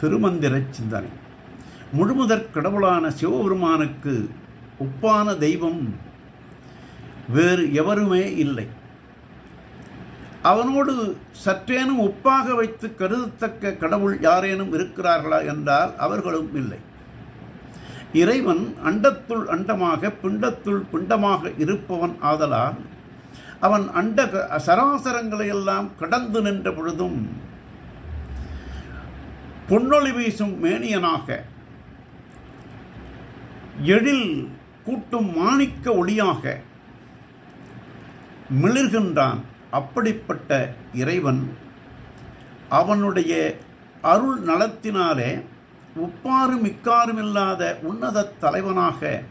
திருமந்திர சிந்தனை. முழுமுதற் கடவுளான சிவபெருமானுக்கு ஒப்பான தெய்வம் வேறு எவருமே இல்லை. அவனோடு சற்றேனும் ஒப்பாக வைத்து கருதத்தக்க கடவுள் யாரேனும் இருக்கிறார்களா என்றால் அவர்களும் இல்லை. இறைவன் அண்டத்துள் அண்டமாக பிண்டத்துள் பிண்டமாக இருப்பவன் ஆதலால் அவன் அண்ட சராசரங்களை எல்லாம் கடந்து நின்ற பொழுதும் பொன்னொளி வீசும் மேனியனாக எழில் கூட்டும் மாணிக்க ஒளியாக மிளிர்கின்றான் அப்படிப்பட்ட இறைவன். அவனுடைய அருள் நலத்தினாலே உப்பாறு மிக்காரும் இல்லாத உன்னத தலைவனாக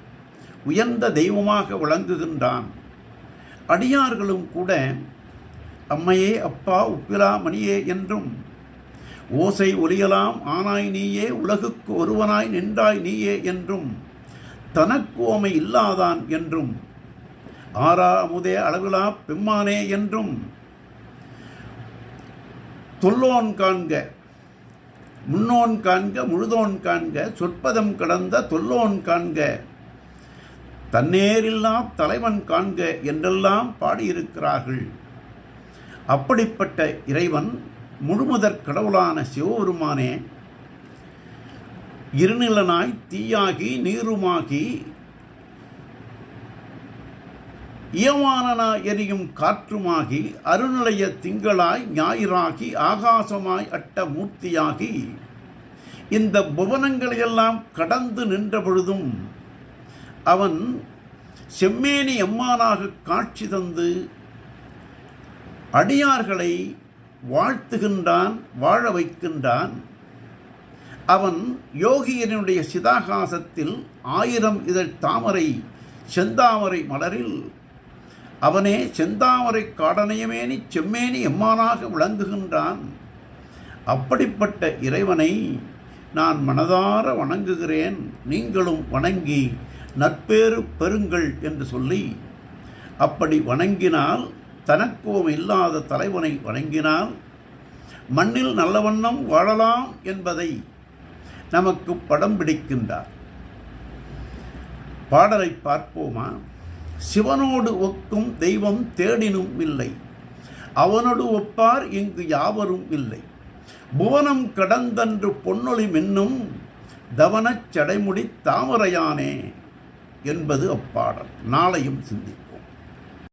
உயர்ந்த தெய்வமாக விளங்குகின்றான். அடியார்களும் கூட அம்மையே அப்பா உப்பிலா மணியே என்றும் ஓசை ஒலியலாம் ஆனாய் நீயே உலகுக்கு ஒருவனாய் நின்றாய் நீயே என்றும் தனக்கோமை இல்லாதான் என்றும் ஆரா அமுதே அளவிலா பெம்மானே என்றும் தொல்லோன் காண்க முன்னோன் காண்க முழுதோன் காண்க சொற்பதம் கடந்த தொல்லோன் காண்க தன்னேரில்லா தலைவன் காண்க என்றெல்லாம் பாடியிருக்கிறார்கள். அப்படிப்பட்ட இறைவன் முழுமுதற் கடவுளான சிவபெருமானே இருநிலனாய் தீயாகி நீருமாகி இயவானனாய் எரியும் காற்றுமாகி அருநிலைய திங்களாய் ஞாயிறாகி ஆகாசமாய் அட்ட மூர்த்தியாகி இந்த புவனங்களையெல்லாம் கடந்து நின்ற பொழுதும் அவன் செம்மேனி எம்மானாக காட்சி தந்து அடியார்களை வாழ்த்துகின்றான் வாழ வைக்கின்றான். அவன் யோகியனுடைய சிதாகாசத்தில் ஆயிரம் இதழ் தாமரை செந்தாமரை மலரில். அவனே செந்தாமரை காடனையமேனி செம்மேனி எம்மானாக விளங்குகின்றான். அப்படிப்பட்ட இறைவனை நான் மனதார வணங்குகிறேன். நீங்களும் வணங்கி நற்பேறு பெறுங்கள் என்று சொல்லி அப்படி வணங்கினால் தனக்கோம் இல்லாத தலைவனை வணங்கினால் மண்ணில் நல்லவண்ணம் வாழலாம் என்பதை நமக்கு படம் பிடிக்கின்றார். பாடலை பார்ப்போமா? சிவனோடு ஒக்கும் தெய்வம் தேடினும் இல்லை. அவனோடு ஒப்பார் இங்கு யாவரும் இல்லை. புவனம் கடந்தன்று பொன்னொழி மின்னும் தவனச் சடைமுடி தாமரையானே என்பது அப்பாடல். நாளையும் சிந்தி